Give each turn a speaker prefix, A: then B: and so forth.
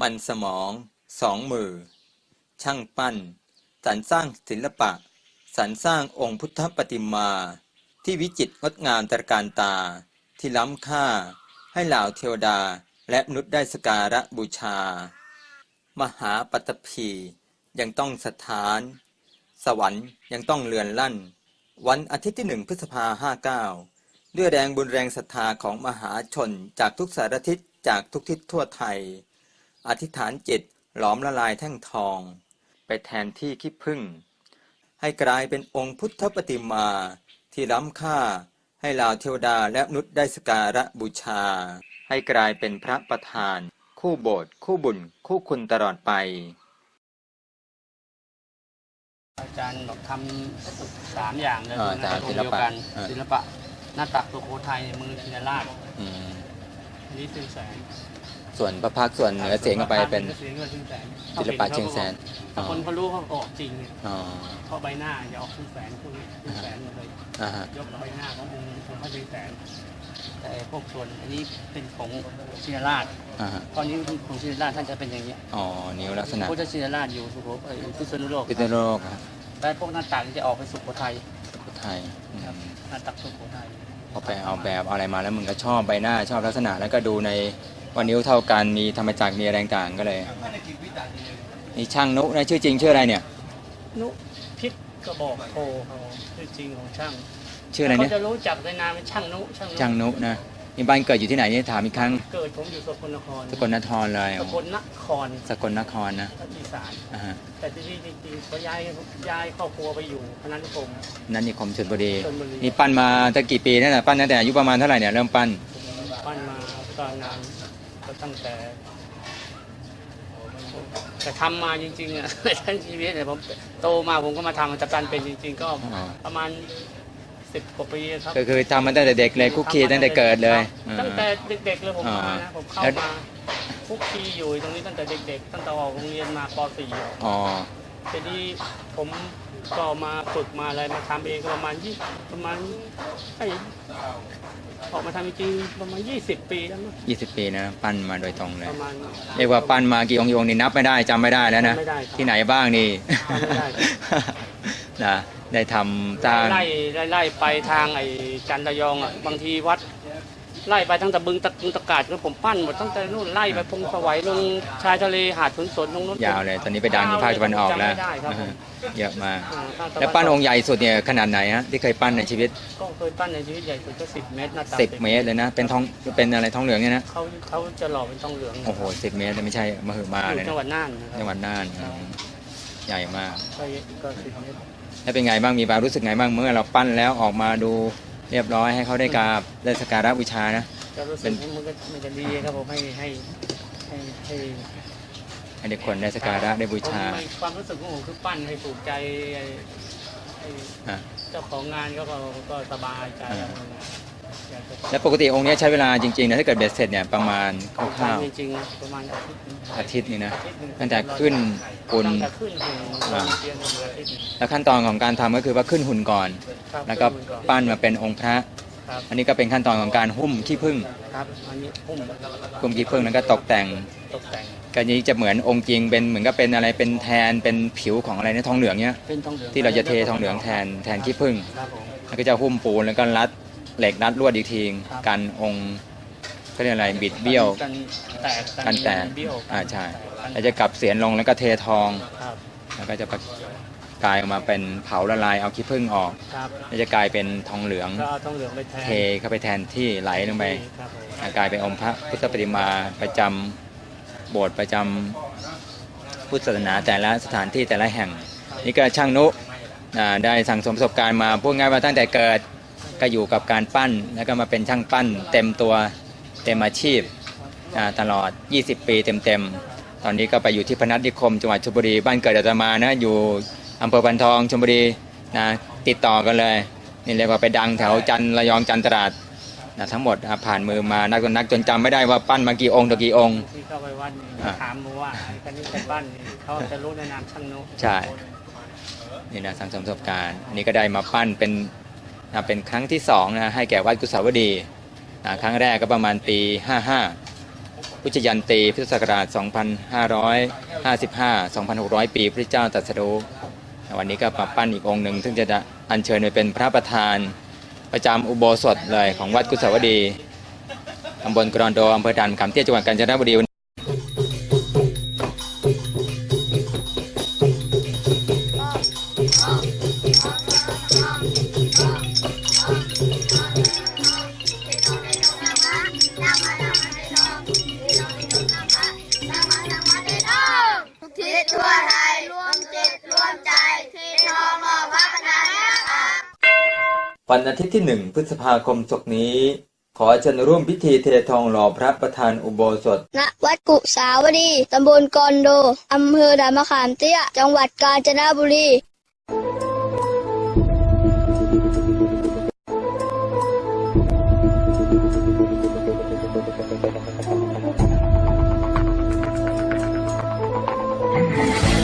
A: มันสมองสองมือ ช่างปั้น สรรสร้างศิลปะ สรรสร้างองค์พุทธปฏิมา ที่วิจิตรงดงามตระการตา ที่ล้ำค่า ให้เหล่าเทวดาและมนุษย์ได้สการะบูชา มหาปัตตภียังต้องสถาน สวรรค์ยังต้องเลือนลั่น วันอาทิตย์ที่หนึ่งพฤษภาห้าเก้าด้วยแรงบุญแรงศรัทธาของมหาชนจากทุกสารทิศ จากทุกทิศทั่วไทย อธิษฐานจิตหลอมละลายแท่งทอง ไปแทนที่ขี้พึ่ง ให้กลายเป็นองค์พุทธปฏิมาที่ล้ำค่าให้เหล่าเทวดาและมนุษย์ได้สกการะบูชา ให้กลายเป็นพระประธาน คู่โบสถ์คู่บุญ คู่คุณตลอดไป
B: อาจารย์บอกทำสามอย่างเลย
A: อ่า
B: นะ
A: สาม
B: ตรง
A: ศิล
B: เดียว
A: ปะ
B: กัน
A: อ่า
B: ศิลปะหน้าตักสุโขทัยมือชินราช
A: อืม
B: อันนี้ซึ่งแสน
A: ส่วนพระพักตร์ส่วนเหนือเสียงเข้าไปเป็น
B: เสียงก็ซึ่งแสน
A: ศิลปะเชียงแสน
B: ถ้าคนเขารู้เขาออกจริง
A: อ๋อ
B: เพราะใบหน้าจะออกซึ่งแสนพวกนี้ซึ่งแสนหมดเลย
A: อ่าฮะ
B: ยกใบหน้าขององค์องค์พระซึ่งแสนแต่พวกส่วนอันนี้เป็นของชินราช
A: อ่าฮะ
B: ตอนนี้ของชินราชท่านจะเป็นอย่างนี้ย
A: อ๋อนิ้วลักษณะ
B: พุทธชินราชอยู่สุโขเอ่อพิษณุโลก
A: พิษณุโลกครับ
B: แต่พวกหน้าตักจะออกไปสุโขทัย
A: สุโขทัยอืม
B: หน้าตักสุโขทัย
A: พอ ไปเอาแบบเอาอะไรมาแล้วมึงก็ชอบใบหน้าชอบลักษณะแล้วก็ดูในวันนิ้วเท่ากันมีธรรมจักรมีอะไรต่างๆก็เลยนี่ช่างนุนะชื่อจริงชื่ออะไรเนี่ย
B: นุพิษกระบอกโพเขาชื่อจริงของช่าง
A: ชื่ออะไรเนี่ย
B: เขาจะรู้จักในนามเป็นช่างนุช่างนุ
A: ช่างนุนะ นี่บ้านเกิดอยู่ที่ไหนนี่ถามอีกครั้ง
B: เกิดผมอยู่สกลนคร
A: สกลนครเลย
B: สกลนคร
A: สกลนครนะ
B: ภาคอีสาน
A: อ่าฮะ
B: แต่ที่นี่จริงๆเขาย้ายย้ายครอบครัวไปอยู่พนัสนิคม
A: นั่นนี่คมชลบุรี
B: ชลบุรี
A: นี่ปั้นมาตั้งกี่ปีนั่นแหละปั้นตั้งแต่อายุประมาณเท่าไหร่เนี่ยเริ่มปั้น
B: ปั้นมาก็นานก็ตั้งแต่แต่ทำมาจริงๆอะทั้งชีวิตเนี่ยผมโตมาผมก็มาทำแต่การเป็นจริง ๆ ก็
A: อ๋อ
B: ประมาณ สิบกว่าปีครับ
A: ก็คือทำมาตั้งแต่เด็กเลยคุกคีตั้งแต่เกิดเลย
B: ครับตั้งแต่เด็กๆเลยผม
A: อ่า
B: มานะผมเข้า
A: แล้ว
B: มาคุกคีอยู่ตรงนี้ตั้งแต่เด็ก ๆ ตั้งแต่ออกโรงเรียนมาป .4
A: อ๋อ
B: ทีนี้ผมก็มาฝึกมาอะไรมาทำเองก็ประมาณยี่ประมาณไอ้ออกมาทำจริงๆประมาณ 20 ปีแล้วมั้ง
A: 20ปีนะปั้นมาโดยตรงเลย
B: ประมาณ
A: เรียกว่าปั้นมากี่องค์กี่องค์นี่นับไม่ได้จำไม่ได้แล้วนะ
B: จำไม่ได้ครับ
A: ที่ไหนบ้างนี่
B: จำไม่ได้
A: นะได้ทำสร้าง
B: ไล่ไล่ไล่ไปทางไอ้จันทยองอะบางทีวัดไล่ไปตั้งแต่บึงตะบึงตะกาดก็ผมปั้นหมดตั้งแต่นู่นไล่ไปพงสวัยลงชายทะเลหาดทุนสนตรงนู้น
A: ยาวเลยตอนนี้ไปดังอยู่ภาคตะวันออกแล้ว
B: จำไม่ได้ครับผม
A: เยอะมาก
B: อ่าภาคตะ
A: แล้วปั้นองค์ใหญ่สุดเนี่ยขนาดไหนฮะที่เคยปั้นในชีวิต
B: ก็เคยปั้นในชีวิตใหญ่สุดก็สิบเมตรหน้าตัก
A: 10เมตรเลยนะเป็นทองเป็นอะไรทองเหลืองเนี่ยนะ
B: เขาเขาจะหล่อเป็นทองเหลือง
A: โอ้โห10เมตรแต่ไม่ใช่มหึมา
B: อยู่
A: เลย
B: จังหวั
A: นะ
B: ดน่านนะค
A: จั
B: รั
A: ง
B: บ
A: หวัดน่าน
B: ครับ
A: ใหญ่มาก
B: ก็ก็สิบเมตร
A: แล้วเป็นไงบ้างมีบางรู้สึกไงบ้างเมื่อเราปั้นแล้วออกมาดูเรียบร้อยให้เขาได้กราบได้สักการะบูชานะ
B: จะรู้สึ
A: เป็
B: ก
A: น
B: ว่ามันก็มันจะดีครับผมให้ให้ให้ให้
A: ให้เด็กคนได้สักการะได้บูชา
B: ผมความรู้สึกของผมคือปั้นให้ถูกใจไอ้ไอ้
A: อะ
B: เจ้าของงานก็ก็ก็สบายใจ
A: อ่า
B: อยากจะ
A: แล้วปกติองค์เนี้ยใช้เวลาจริงๆนะถ้าเกิดเบ็ดเสร็จเนี่ยประมาณคร่าว
B: จริงๆประมาณอาทิตย์หนึ่ง
A: ๆอาทิตย์หนึงนะ
B: อาทิตย์หนึ่ง
A: ตั้งแต่ขึ้นปุ่น
B: ตั้งแต่ขึ้นหุ่น
A: อ่า
B: เรียนประมาณอาทิตย์หนึ่ง
A: แล้วขั้นตอนของการทำก็คือว่าขึ้นหุ่นก่อน
B: ครับ
A: แล้วก็
B: ขึ้นหุ่นอน
A: ปั้นมาเป็นองค์พระ
B: ครับ
A: อันนี้ก็เป็นขั้นตอนของการหุ้มขี้ผึ้ง
B: ครับอันนี้พุ่ม
A: หุ้มขี้ผึ้งแล้วก็ตกแต่ง
B: ตกแต่ง
A: ก็นี้จะเหมือนองค์จริงเป็นเหมือนกับเป็นอะไรเป็นแทนเป็นผิวของอะไรนะทองเหลืองเนี้ย
B: เป็นทองเหลือง
A: ที่เราจะเททองเหลืองแทนแทนขี้ผึ้ง
B: ครับผม
A: แล้วก็จะหุ้มปูนแล้วก็รัด เหล็กรัดลวดอีกที
B: ครับ
A: กันองค์ก็เรียกอะไรบิดเบี้ยว
B: กันแตก
A: กันแตก
B: เบี้ยว
A: อ่าใช่
B: กัน
A: แล้วจะกลับเสียนลงแล้วก็เททอง
B: ครับ
A: แล้วก็จะประกลายออกมาเป็นเผาละลายเอาขี้ผึ้งออก
B: ครับ
A: แล้วจะกลายเป็นทองเหลือง
B: ก็เอาทองเหลืองไปแทน
A: เทเข้าไปแทนที่ไหลลงไป
B: ครับผม
A: อ่ากลายเป็นองค์พระพุทธปฏิมาประจำโบสถ์ประจำพุทธศาสนาแต่ละสถานที่แต่ละแห่ง นี่ก็ช่างนุอ่าได้สั่งสมประสบการณ์มาพูดง่ายว่าตั้งแต่เกิด ก็อยู่กับการปั้นแล้วก็มาเป็นช่างปั้น เต็มตัวเต็มอาชีพอ่าตลอด 20 ปีเต็มๆ ตอนนี้ก็ไปอยู่ที่พนัสนิคมจังหวัดชลบุรีบ้านเกิดอาตมานะอยู่อำเภอพันทองชลบุรีนะติดต่อกันเลยนี่เรียกว่าไปดังแถวจันทร์ระยองจันทร์ตราดนะทั้งหมดอะผ่านมือมานักต่อนักจนจำไม่ได้ว่าปั้นมากี่องค์ต่อกี่องค์
B: ที่เข้าไปวัดนี่
A: อ่า
B: ถามมาว่าไอ้คนนี้เป็นบ้านนี่เขาจะรู้ในนามช่างนุ
A: ใช่นี่นะสังสมประสบการณ์อันนี้ก็ได้มาปั้นเป็น นะเป็นครั้งที่สองนะให้แก่วัดกุศาวดีนะครั้งแรกก็ประมาณปี 55อุจยันตีพุทธศักราช 2555 2600 ปีพระเจ้าตรัสรู้วันนี้ก็ปรับปั้นอีกองค์หนึ่ง ซึ่งจะอัญเชิญไปเป็นพระประธานประจำอุโบสถเลยของวัดกุศวดีตำบลกรอนโดอำเภอด่านขามเตี้ยจังหวัดกาญจนบุรี
C: ทุกทิศทั่วไทยรวมจิตรวมใจที่ทองหล่อพระประธานนะครับ
A: วันอาทิตย์ที่1พฤษภาคมศกนี้ ขอเชิญร่วมพิธีเททองหล่อพระประธานอุโบสถ
C: ณ วัดกุสาวดี ตำบลกอนโด อำเภอดามะขามเตี้ย จังหวัดกาญจนบุรี